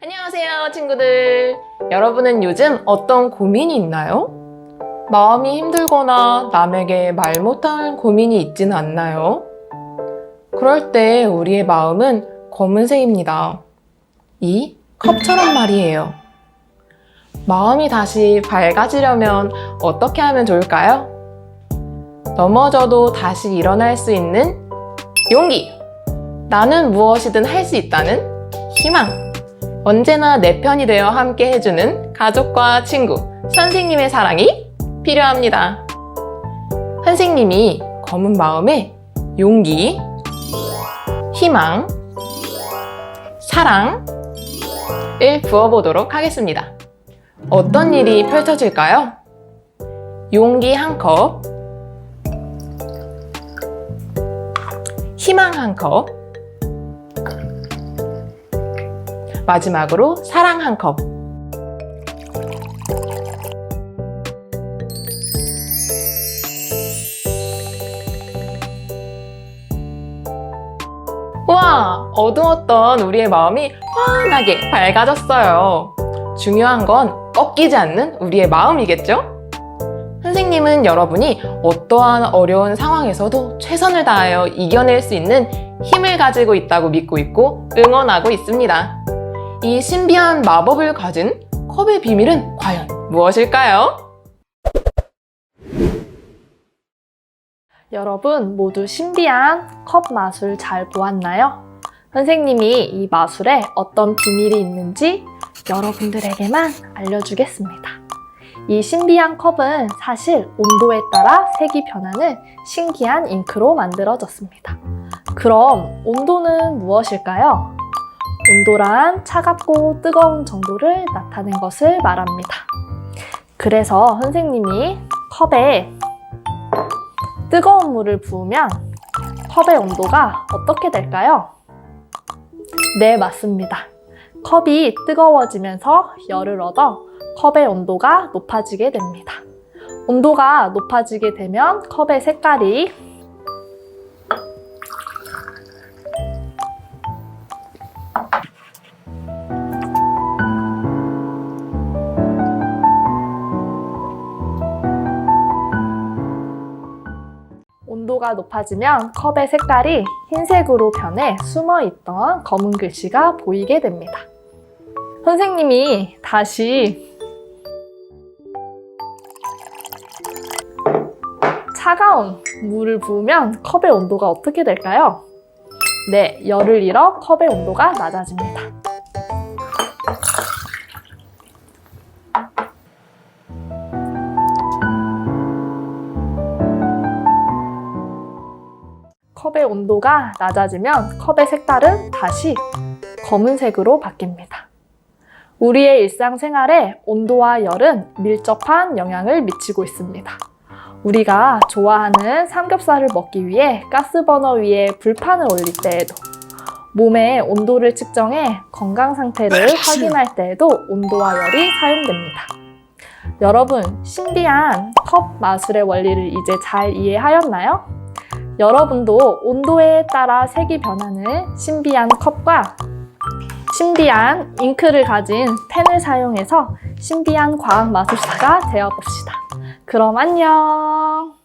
안녕하세요, 친구들. 여러분은 요즘 어떤 고민이 있나요? 마음이 힘들거나 남에게 말 못할 고민이 있지는 않나요? 그럴 때 우리의 마음은 검은색입니다. 이 컵처럼 말이에요. 마음이 다시 밝아지려면 어떻게 하면 좋을까요? 넘어져도 다시 일어날 수 있는 용기! 나는 무엇이든 할 수 있다는 희망! 언제나 내 편이 되어 함께 해주는 가족과 친구, 선생님의 사랑이 필요합니다. 선생님이 검은 마음에 용기, 희망, 사랑을 부어보도록 하겠습니다. 어떤 일이 펼쳐질까요? 용기 한 컵, 희망 한 컵, 마지막으로 사랑 한 컵. 와, 어두웠던 우리의 마음이 환하게 밝아졌어요. 중요한 건 꺾이지 않는 우리의 마음이겠죠? 선생님은 여러분이 어떠한 어려운 상황에서도 최선을 다하여 이겨낼 수 있는 힘을 가지고 있다고 믿고 있고 응원하고 있습니다. 이 신비한 마법을 가진 컵의 비밀은 과연 무엇일까요? 여러분 모두 신비한 컵 마술 잘 보았나요? 선생님이 이 마술에 어떤 비밀이 있는지 여러분들에게만 알려주겠습니다. 이 신비한 컵은 사실 온도에 따라 색이 변하는 신기한 잉크로 만들어졌습니다. 그럼 온도는 무엇일까요? 온도란 차갑고 뜨거운 정도를 나타낸 것을 말합니다. 그래서 선생님이 컵에 뜨거운 물을 부으면 컵의 온도가 어떻게 될까요? 네, 맞습니다. 컵이 뜨거워지면서 열을 얻어 컵의 온도가 높아지게 됩니다. 온도가 높아지게 되면 컵의 색깔이 온도가 높아지면 컵의 색깔이 흰색으로 변해 숨어 있던 검은 글씨가 보이게 됩니다. 선생님이 다시 차가운 물을 부으면 컵의 온도가 어떻게 될까요? 네, 열을 잃어 컵의 온도가 낮아집니다. 컵의 온도가 낮아지면 컵의 색깔은 다시 검은색으로 바뀝니다. 우리의 일상생활에 온도와 열은 밀접한 영향을 미치고 있습니다. 우리가 좋아하는 삼겹살을 먹기 위해 가스버너 위에 불판을 올릴 때에도 몸의 온도를 측정해 건강 상태를 확인할 때에도 온도와 열이 사용됩니다. 여러분, 신비한 컵 마술의 원리를 이제 잘 이해하였나요? 여러분도 온도에 따라 색이 변하는 신비한 컵과 신비한 잉크를 가진 펜을 사용해서 신비한 과학 마술사가 되어봅시다. 그럼 안녕!